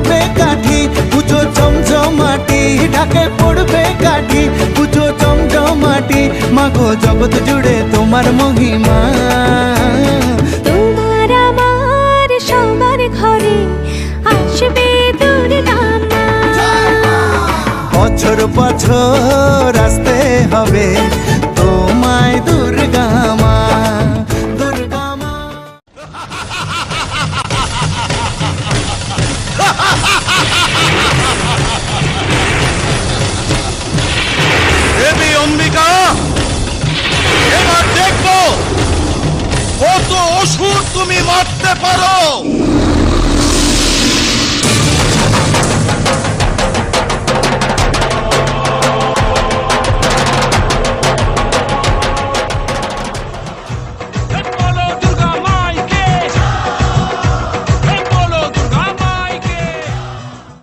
পড়বে কাঠি পুজো জমজমাটি ঢাকে পড়বে কাঠি পুজো জমজমাটি মাগো জগৎ জুড়ে তোমার মহিমা। তোমার আমার সবার ঘরে আসবে বছর বছর আসতে হবে তুমি মারতে পারো।